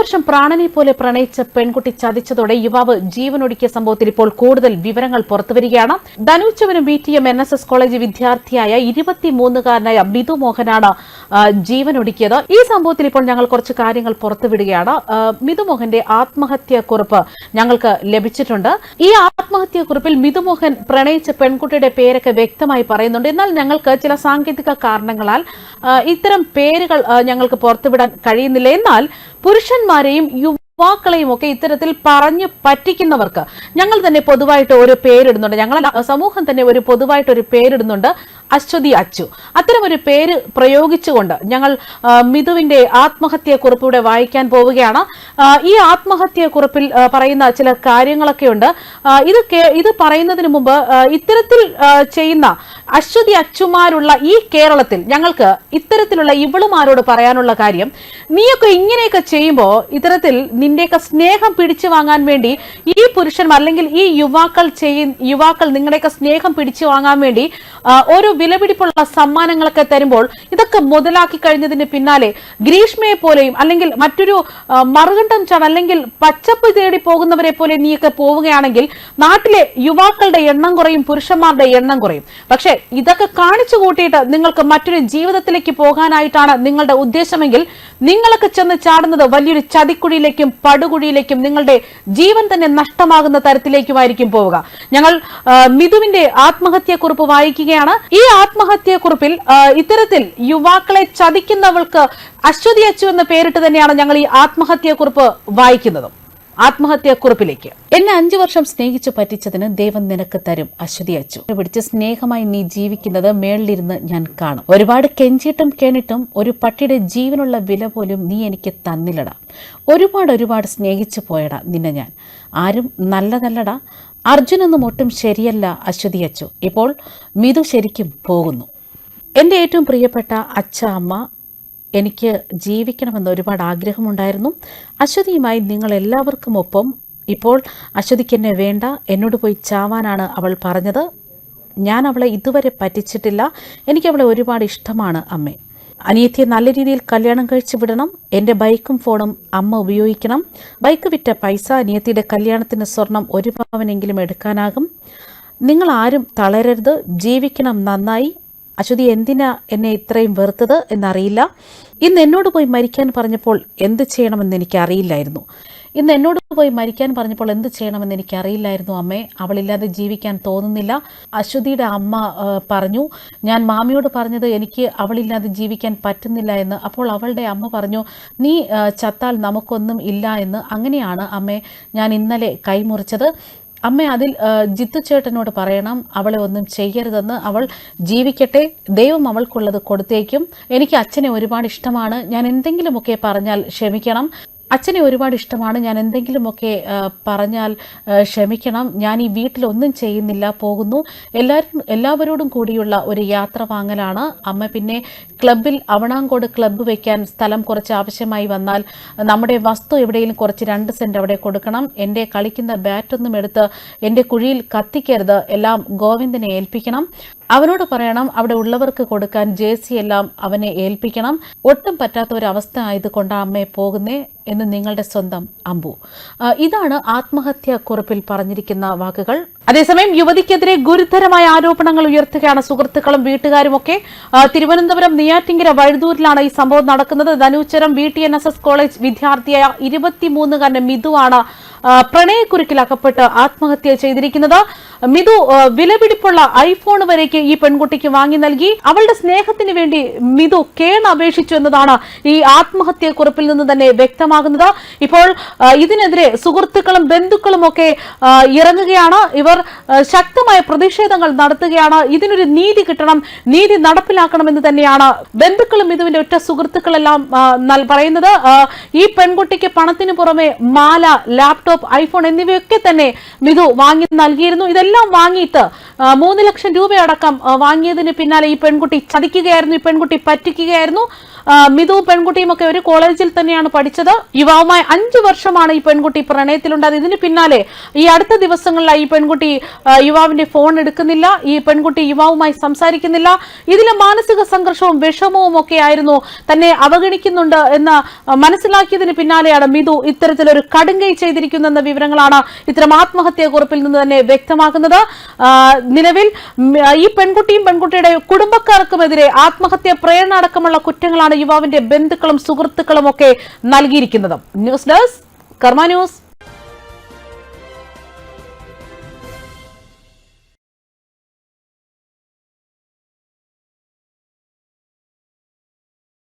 വർഷം പ്രാണനെ പോലെ പ്രണയിച്ച പെൺകുട്ടി ചതിച്ചതോടെ യുവാവ് ജീവനൊടുക്കിയ സംഭവത്തിൽ ഇപ്പോൾ കൂടുതൽ വിവരങ്ങൾ പുറത്തുവരികയാണ്. ധനുച്ചവനും B T M N S S college വിദ്യാർത്ഥിയായ ഇരുപത്തിമൂന്നുകാരനായ ബിദു മോഹനാണ് ജീവനൊടുക്കിയത്. ഈ സംഭവത്തിൽ ഇപ്പോൾ ഞങ്ങൾ കുറച്ച് കാര്യങ്ങൾ പുറത്തുവിടുകയാണ്. ആ, മിതുമോഹന്റെ ആത്മഹത്യാക്കുറിപ്പ് ഞങ്ങൾക്ക് ലഭിച്ചിട്ടുണ്ട്. ഈ ആത്മഹത്യാക്കുറിപ്പിൽ മിതുമോഹൻ പ്രണയിച്ച പെൺകുട്ടിയുടെ പേരൊക്കെ വ്യക്തമായി പറയുന്നുണ്ട്. എന്നാൽ ഞങ്ങൾക്ക് ചില സാങ്കേതിക കാരണങ്ങളാൽ ഇത്തരം പേരുകൾ ഞങ്ങൾക്ക് പുറത്തുവിടാൻ കഴിയുന്നില്ല. എന്നാൽ പുരുഷന്മാരെയും യുവാക്കളെയും ഒക്കെ ഇത്തരത്തിൽ പറഞ്ഞു പറ്റിക്കുന്നവർക്ക് ഞങ്ങൾ തന്നെ പൊതുവായിട്ട് ഒരു പേരിടുന്നുണ്ട്. ഞങ്ങൾ സമൂഹം തന്നെ ഒരു പൊതുവായിട്ട് ഒരു പേരിടുന്നുണ്ട്. അശ്വതി അച്ചു. അത്തരം ഒരു പേര് പ്രയോഗിച്ചുകൊണ്ട് ഞങ്ങൾ മിഥുവിന്റെ ആത്മഹത്യ ആത്മഹത്യാക്കുറിപ്പിലൂടെ വായിക്കാൻ പോവുകയാണ്. ഈ ആത്മഹത്യ കുറിപ്പിൽ പറയുന്ന ചില കാര്യങ്ങളൊക്കെ ഉണ്ട്. ഇത് ഇത് പറയുന്നതിന് മുമ്പ് ഇത്തരത്തിൽ ചെയ്യുന്ന അശ്വതി അച്ചുമാരുള്ള ഈ കേരളത്തിൽ ഞങ്ങൾക്ക് ഇത്തരത്തിലുള്ള ഇവളുമാരോട് പറയാനുള്ള കാര്യം നീയൊക്കെ ഇങ്ങനെയൊക്കെ ചെയ്യുമ്പോൾ ഇത്തരത്തിൽ നിന്റെയൊക്കെ സ്നേഹം പിടിച്ചു വാങ്ങാൻ വേണ്ടി ഈ പുരുഷന്മാർ അല്ലെങ്കിൽ ഈ യുവാക്കൾ ചെയ്യ യുവാക്കൾ നിങ്ങളുടെയൊക്കെ സ്നേഹം പിടിച്ചു വാങ്ങാൻ വേണ്ടി ഓരോ വിലപിടിപ്പുള്ള സമ്മാനങ്ങളൊക്കെ തരുമ്പോൾ ഇതൊക്കെ മുതലാക്കി കഴിഞ്ഞതിന് പിന്നാലെ ഗ്രീഷ്മയെ പോലെയും അല്ലെങ്കിൽ മറ്റൊരു മറുകണ്ഠം ചാണ് അല്ലെങ്കിൽ പച്ചപ്പ് തേടി പോകുന്നവരെ പോലെ നീയൊക്കെ പോവുകയാണെങ്കിൽ നാട്ടിലെ യുവാക്കളുടെ എണ്ണം കുറയും പുരുഷന്മാരുടെ എണ്ണം കുറയും. പക്ഷേ ഇതൊക്കെ കാണിച്ചു കൂട്ടിയിട്ട് നിങ്ങൾക്ക് മറ്റൊരു ജീവിതത്തിലേക്ക് പോകാനായിട്ടാണ് നിങ്ങളുടെ ഉദ്ദേശമെങ്കിൽ നിങ്ങളൊക്കെ ചെന്ന് ചാടുന്നത് വലിയൊരു ചതിക്കുഴിയിലേക്കും പടുകുഴിയിലേക്കും നിങ്ങളുടെ ജീവൻ തന്നെ നഷ്ടമാകുന്ന തരത്തിലേക്കുമായിരിക്കും പോവുക. ഞങ്ങൾ മിഥുവിന്റെ ആത്മഹത്യാക്കുറിപ്പ് വായിക്കുകയാണ്. ഈ ആത്മഹത്യാക്കുറിപ്പിൽ ഇത്തരത്തിൽ യുവാക്കളെ ചതിക്കുന്നവൾക്ക് അശ്വതി അച്ചു എന്ന പേരിട്ട് തന്നെയാണ് ഞങ്ങൾ ഈ ആത്മഹത്യാക്കുറിപ്പ് വായിക്കുന്നതും. ആത്മഹത്യാക്കുറിപ്പിലേക്ക്. എന്നെ അഞ്ചു വർഷം സ്നേഹിച്ചു പറ്റിച്ചതിന് ദൈവം നിനക്ക് തരും അശ്വതി അച്ചു. പിടിച്ച് സ്നേഹമായി നീ ജീവിക്കുന്നത് മേളിലിരുന്ന് ഞാൻ കാണും. ഒരുപാട് കെഞ്ചിട്ടും കേണിട്ടും ഒരു പട്ടിയുടെ ജീവനുള്ള വില പോലും നീ എനിക്ക് തന്നില്ലട. ഒരുപാട് ഒരുപാട് സ്നേഹിച്ചു പോയടാ നിന്നെ ഞാൻ. ആരും നല്ലതല്ലടാ. അർജുനൊന്നും ഒട്ടും ശരിയല്ല അശ്വതി അച്ചു. ഇപ്പോൾ മിതു ശരിക്കും പോകുന്നു. എന്റെ ഏറ്റവും പ്രിയപ്പെട്ട അച്ഛ അമ്മ എനിക്ക് ജീവിക്കണമെന്ന് ഒരുപാട് ആഗ്രഹമുണ്ടായിരുന്നു. അശ്വതിയുമായി നിങ്ങൾ എല്ലാവർക്കും ഒപ്പം ഇപ്പോൾ അശ്വതിക്ക് എന്നെ വേണ്ട എന്നോട് പോയി ചാവാനാണ് അവൾ പറഞ്ഞത്. ഞാൻ അവളെ ഇതുവരെ പറ്റിച്ചിട്ടില്ല. എനിക്ക് അവളെ ഒരുപാട് ഇഷ്ടമാണ് അമ്മേ. അനിയത്തിയെ നല്ല രീതിയിൽ കല്യാണം കഴിച്ചു വിടണം. എന്റെ ബൈക്കും ഫോണും അമ്മ ഉപയോഗിക്കണം. ബൈക്ക് വിറ്റ പൈസ അനിയത്തിയുടെ കല്യാണത്തിന് സ്വർണം ഒരു പവനെങ്കിലും എടുക്കാനാകും. നിങ്ങൾ ആരും തളരരുത്. ജീവിക്കണം നന്നായി. അശ്വതി എന്തിനാ എന്നെ ഇത്രയും വെറുത്തത് എന്നറിയില്ല. ഇന്ന് എന്നോട് പോയി മരിക്കാൻ പറഞ്ഞപ്പോൾ എന്ത് ചെയ്യണമെന്ന് എനിക്ക് അറിയില്ലായിരുന്നു ഇന്ന് എന്നോട് പോയി മരിക്കാൻ പറഞ്ഞപ്പോൾ എന്ത് ചെയ്യണമെന്ന് എനിക്ക് അറിയില്ലായിരുന്നു അമ്മേ. അവളില്ലാതെ ജീവിക്കാൻ തോന്നുന്നില്ല. അശ്വതിയുടെ അമ്മ പറഞ്ഞു ഞാൻ മാമിയോട് പറഞ്ഞത് എനിക്ക് അവളില്ലാതെ ജീവിക്കാൻ പറ്റുന്നില്ല എന്ന്. അപ്പോൾ അവളുടെ അമ്മ പറഞ്ഞു നീ ചത്താൽ നമുക്കൊന്നും ഇല്ല എന്ന്. അങ്ങനെയാണ് അമ്മേ ഞാൻ ഇന്നലെ കൈമുറിച്ചത്. അമ്മ അതിൽ ആ, ജിത്തു ചേട്ടനോട് പറയണം അവളെ ഒന്നും ചെയ്യരുതെന്ന് അവൾ ജീവിക്കട്ടെ ദൈവം അവൾക്കുള്ളത് കൊടുത്തേക്കും. എനിക്ക് അച്ഛനെ ഒരുപാട് ഇഷ്ടമാണ്. ഞാൻ എന്തെങ്കിലുമൊക്കെ പറഞ്ഞാൽ ക്ഷമിക്കണം. അച്ഛനെ ഒരുപാട് ഇഷ്ടമാണ്. ഞാൻ എന്തെങ്കിലുമൊക്കെ പറഞ്ഞാൽ ക്ഷമിക്കണം. ഞാൻ ഈ വീട്ടിലൊന്നും ചെയ്യുന്നില്ല പോകുന്നു. എല്ലാവരും എല്ലാവരോടും കൂടിയുള്ള ഒരു യാത്ര വാങ്ങലാണ്. അമ്മ പിന്നെ ക്ലബിൽ അവണാങ്കോട് ക്ലബ്ബ് വയ്ക്കാൻ സ്ഥലം കുറച്ച് ആവശ്യമായി വന്നാൽ നമ്മുടെ വസ്തു എവിടെയെങ്കിലും കുറച്ച് രണ്ട് സെന്റ് അവിടെ കൊടുക്കണം. എന്റെ കളിക്കുന്ന ബാറ്റൊന്നും എടുത്ത് എന്റെ കുഴിയിൽ കത്തിക്കരുത്. എല്ലാം ഗോവിന്ദനെ ഏൽപ്പിക്കണം. അവനോട് പറയണം അവിടെ ഉള്ളവർക്ക് കൊടുക്കാൻ ജേഴ്സി എല്ലാം അവനെ ഏൽപ്പിക്കണം. ഒട്ടും പറ്റാത്ത ഒരു അവസ്ഥ ആയതുകൊണ്ട് അമ്മയെ പോകുന്നേ എന്ന് നിങ്ങളുടെ സ്വന്തം അമ്പു. ഇതാണ് ആത്മഹത്യാ കുറിപ്പിൽ പറഞ്ഞിരിക്കുന്ന വാക്കുകൾ. അതേസമയം യുവതിക്കെതിരെ ഗുരുതരമായ ആരോപണങ്ങൾ ഉയർത്തുകയാണ് സുഹൃത്തുക്കളും വീട്ടുകാരും ഒക്കെ ആ, തിരുവനന്തപുരം നെയ്യാറ്റിങ്കര വഴുതൂരിലാണ് ഈ സംഭവം നടക്കുന്നത്. ധനുച്ചരം V T N S S college വിദ്യാർത്ഥിയായ ഇരുപത്തിമൂന്നുകാരന്റെ മിതുവാണ് ആ, പ്രണയക്കുരുക്കിൽ അകപ്പെട്ട് ആത്മഹത്യ ചെയ്തിരിക്കുന്നത്. മിതു വിലപിടിപ്പുള്ള ഐഫോൺ വരേക്ക് ഈ പെൺകുട്ടിക്ക് വാങ്ങി നൽകി. അവളുടെ സ്നേഹത്തിന് വേണ്ടി മിതു കേൺ അപേക്ഷിച്ചു എന്നതാണ് ഈ ആത്മഹത്യാക്കുറിപ്പിൽ നിന്ന് തന്നെ വ്യക്തമാകുന്നത്. ഇപ്പോൾ ഇതിനെതിരെ സുഹൃത്തുക്കളും ബന്ധുക്കളും ഒക്കെ ഇറങ്ങുകയാണ്. ഇവർ ശക്തമായ പ്രതിഷേധങ്ങൾ നടത്തുകയാണ്. ഇതിനൊരു നീതി കിട്ടണം നീതി നടപ്പിലാക്കണമെന്ന് തന്നെയാണ് ബന്ധുക്കളും ഇതുവിന്റെ ഒറ്റ സുഹൃത്തുക്കളെല്ലാം പറയുന്നത്. ഈ പെൺകുട്ടിക്ക് പണത്തിന് പുറമെ മാല ലാപ്ടോപ്പ് ഐഫോൺ എന്നിവയൊക്കെ തന്നെ മിഥു വാങ്ങി നൽകിയിരുന്നു. ഇതെല്ലാം വാങ്ങിയിട്ട് മൂന്ന് ലക്ഷം രൂപയടക്കം വാങ്ങിയതിന് പിന്നാലെ ഈ പെൺകുട്ടി ചതിക്കുകയായിരുന്നു ഈ പെൺകുട്ടി പറ്റിക്കുകയായിരുന്നു. മിതു പെൺകുട്ടിയും ഒക്കെ ഒരു കോളേജിൽ തന്നെയാണ് പഠിച്ചത്. യുവാവുമായി അഞ്ചു വർഷമാണ് ഈ പെൺകുട്ടി പ്രണയത്തിലുണ്ടായത് ഇതിന് പിന്നാലെ ഈ അടുത്ത ദിവസങ്ങളിലായി ഈ പെൺകുട്ടി യുവാവിന്റെ ഫോൺ എടുക്കുന്നില്ല. ഈ പെൺകുട്ടി യുവാവുമായി സംസാരിക്കുന്നില്ല. ഇതിലെ മാനസിക സംഘർഷവും വിഷമവും ഒക്കെ ആയിരുന്നു. തന്നെ അവഗണിക്കുന്നുണ്ട് എന്ന് മനസ്സിലാക്കിയതിന് പിന്നാലെയാണ് മിതു ഇത്തരത്തിലൊരു കടുങ്കൈ ചെയ്തിരിക്കുന്നെന്ന വിവരങ്ങളാണ് ഇത്തരം ആത്മഹത്യാ കുറിപ്പിൽ നിന്ന് തന്നെ വ്യക്തമാക്കുന്നത് നിലവിൽ ഈ പെൺകുട്ടിയും പെൺകുട്ടിയുടെ കുടുംബക്കാർക്കുമെതിരെ ആത്മഹത്യാ പ്രേരണ അടക്കമുള്ള കുറ്റങ്ങളാണ് യുവാവിന്റെ ബന്ധുക്കളും സുഹൃത്തുക്കളും ഒക്കെ നൽകിയിരിക്കുന്നത്. News desk Karma news.